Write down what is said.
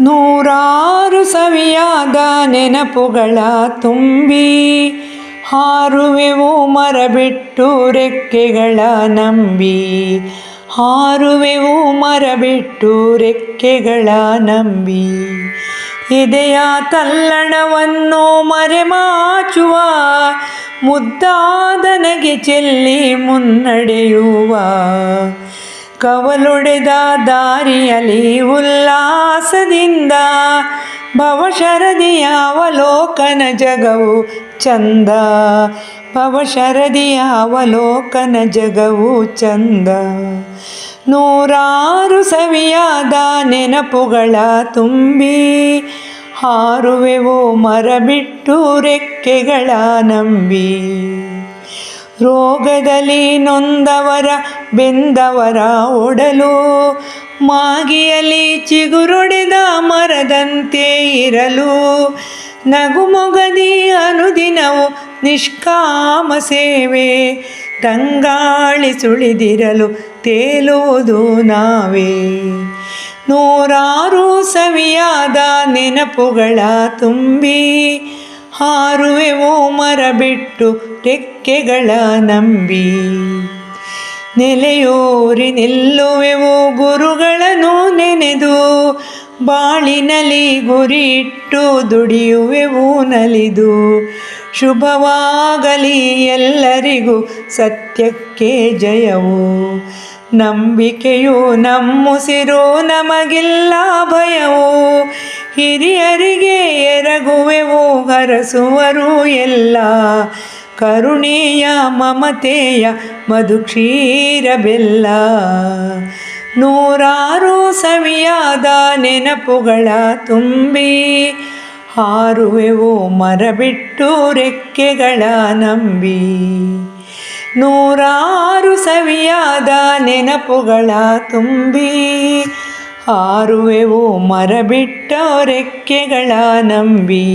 ನೂರಾರು ಸವಿಯಾದ ನೆನಪುಗಳ ತುಂಬಿ ಹಾರುವೆವು ಮರ ಬಿಟ್ಟು ರೆಕ್ಕೆಗಳ ನಂಬಿ. ಹಾರುವೆವು ಮರ ಬಿಟ್ಟು ರೆಕ್ಕೆಗಳ ನಂಬಿ. ಎದೆಯ ತಲ್ಲಣವನ್ನು ಮರೆಮಾಚುವ ಮುದ್ದಾದ ನಗೆ ಚೆಲ್ಲಿ ಮುನ್ನಡೆಯುವ. ಕವಲೊಡೆದ ದಾರಿಯಲಿ ಉಲ್ಲಾಸದಿಂದ ಭವಶರದಿಯ ಅವಲೋಕನ ಜಗವು ಚಂದ. ಭವಶರದಿಯ ಅವಲೋಕನ ಜಗವು ಚಂದ. ನೂರಾರು ಸವಿಯಾದ ನೆನಪುಗಳ ತುಂಬಿ ಹಾರುವೆವು ಮರ ಬಿಟ್ಟು ರೆಕ್ಕೆಗಳ ನಂಬಿ. ರೋಗದಲ್ಲಿ ನೊಂದವರ ಬೆಂದವರ ಒಡಲು, ಮಾಗಿಯಲ್ಲಿ ಚಿಗುರೊಡೆದ ಮರದಂತೆ ಇರಲು, ನಗುಮೊಗದಿ ಅನುದಿನವು ನಿಷ್ಕಾಮ ಸೇವೆ, ತಂಗಾಳಿ ಸುಳಿದಿರಲು ತೇಲುವುದು ನಾವೇ. ನೂರಾರು ಸವಿಯಾದ ನೆನಪುಗಳ ತುಂಬಿ ಹಾರುವೆವು ಮರ ಬಿಟ್ಟು ತೆಕ್ಕೆಗಳ ನಂಬಿ. ನೆಲೆಯೂರಿ ನಿಲ್ಲುವೆವು ಗುರುಗಳನ್ನು ನೆನೆದು, ಬಾಳಿನಲ್ಲಿ ಗುರಿಟ್ಟು ದುಡಿಯುವೆವು ನಲಿದು. ಶುಭವಾಗಲಿ ಎಲ್ಲರಿಗೂ ಸತ್ಯಕ್ಕೆ ಜಯವು. ನಂಬಿಕೆಯು ನಮ್ಮುಸಿರು ನಮಗಿಲ್ಲ ಭಯವು. ಹಿರಿಯರಿಗೆ ಎರಗುವೆವು ಹರಸುವರು ಎಲ್ಲ. ಕರುಣೆಯ ಮಮತೆಯ ಮಧುಕ್ಷೀರ ಬೆಲ್ಲ. ನೂರಾರು ಸವಿಯಾದ ನೆನಪುಗಳ ತುಂಬಿ ಹಾರುವೆವು ಮರಬಿಟ್ಟು ರೆಕ್ಕೆಗಳ ನಂಬಿ. ನೂರಾರು ಸವಿಯಾದ ನೆನಪುಗಳ ತುಂಬಿ ಹಾರುವೆವು ಮರಬಿಟ್ಟ ರೆಕ್ಕೆಗಳ ನಂಬಿ.